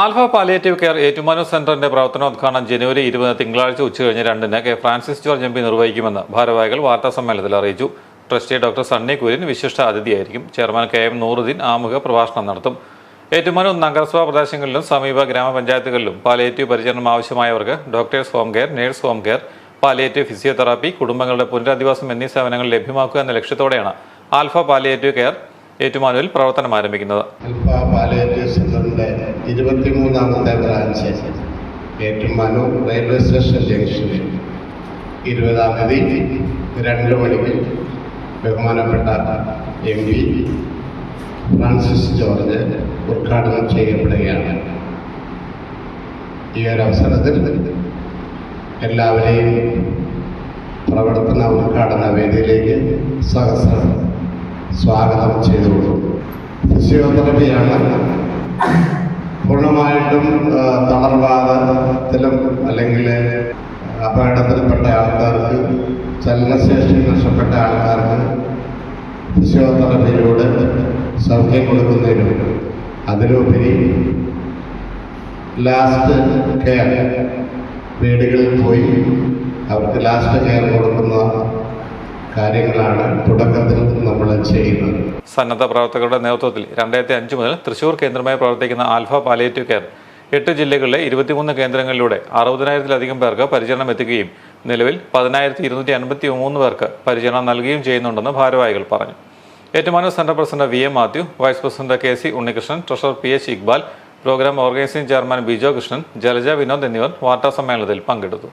Alpha palliative care Ettumanoor സെന്ററിന്റെ പ്രവർത്തനോദ്ഘാടനം ജനുവരി ഇരുപത് തിങ്കളാഴ്ച ഉച്ചകഴിഞ്ഞ് രണ്ടിന് K Francis George M P നിർവഹിക്കുമെന്ന് ഭാരവാഹികൾ വാർത്താ സമ്മേളനത്തിൽ അറിയിച്ചു. ട്രസ്റ്റി ഡോക്ടർ സണ്ണി കുര്യൻ വിശിഷ്ട അതിഥിയായിരിക്കും. ചെയർമാൻ കെ എം നൂറുദ്ദീൻ ആമുഖ പ്രഭാഷണം നടത്തും. ഏറ്റുമാനൂർ നഗരസഭാ പ്രദേശങ്ങളിലും സമീപ ഗ്രാമപഞ്ചായത്തുകളിലും പാലിയേറ്റീവ് പരിചരണം ആവശ്യമായവർക്ക് doctors home care nurse home care palliative physiotherapy കുടുംബങ്ങളുടെ പുനരധിവാസം എന്നീ സേവനങ്ങൾ ലഭ്യമാക്കുക എന്ന ലക്ഷ്യത്തോടെയാണ് ആൽഫ പാലിയേറ്റീവ് കെയർ ഏറ്റുമാനൂരിൽ പ്രവർത്തനം ആരംഭിക്കുന്നത്. ഇരുപത്തിമൂന്നാമത്തെ ബ്രാഞ്ച്. ഏറ്റുമാനൂർ റെയിൽവേ സ്റ്റേഷൻ ജംഗ്ഷനിൽ. ഇരുപതാം തീയതി രണ്ട് മണിക്ക് ബഹുമാനപ്പെട്ട എം പി ഫ്രാൻസിസ് ജോർജ് ഉദ്ഘാടനം ചെയ്യപ്പെടുകയാണ്. ഈ ഒരു അവസരത്തിൽ എല്ലാവരെയും പ്രവർത്തന ഉദ്ഘാടന വേദിയിലേക്ക് സഹസ്രം സ്വാഗതം ചെയ്തോളൂ ഫിസിയോതെറപ്പിയാണ് പൂർണമായിട്ടും തളർവാദത്തിലും അല്ലെങ്കിൽ അപകടത്തിൽപ്പെട്ട ആൾക്കാർക്ക് ചലനശേഷി നഷ്ടപ്പെട്ട ആൾക്കാർക്ക് ഫിസിയോതെറപ്പിയിലൂടെ സൗഖ്യം കൊടുക്കുന്നതിനും അതിലുപരി ലാസ്റ്റ് കെയർ വീടുകളിൽ പോയി അവർക്ക് ലാസ്റ്റ് കെയർ കൊടുക്കുന്ന കാര്യങ്ങളാണ് തുടക്കത്തിൽ നമ്മൾ ചെയ്യുന്നത്. സന്നദ്ധ പ്രവർത്തകരുടെ നേതൃത്വത്തിൽ രണ്ടായിരത്തി അഞ്ച് മുതൽ തൃശൂർ കേന്ദ്രമായി പ്രവർത്തിക്കുന്ന ആൽഫ പാലിയേറ്റീവ് കെയർ എട്ട് ജില്ലകളിലെ ഇരുപത്തിമൂന്ന് കേന്ദ്രങ്ങളിലൂടെ അറുപതിനായിരത്തിലധികം പേർക്ക് പരിചരണം എത്തിക്കുകയും നിലവിൽ പതിനായിരത്തി ഇരുന്നൂറ്റി അൻപത്തി മൂന്ന് പേർക്ക് പരിചരണം നൽകുകയും ചെയ്യുന്നുണ്ടെന്ന് ഭാരവാഹികൾ പറഞ്ഞു. Ettumanoor central president V M Mathew vice president K C Unnikrishnan treasurer P H Iqbal programme organising chairman Bijo Krishnan Jalaja Vinod എന്നിവർ വാർത്താ സമ്മേളനത്തിൽ പങ്കെടുത്തു.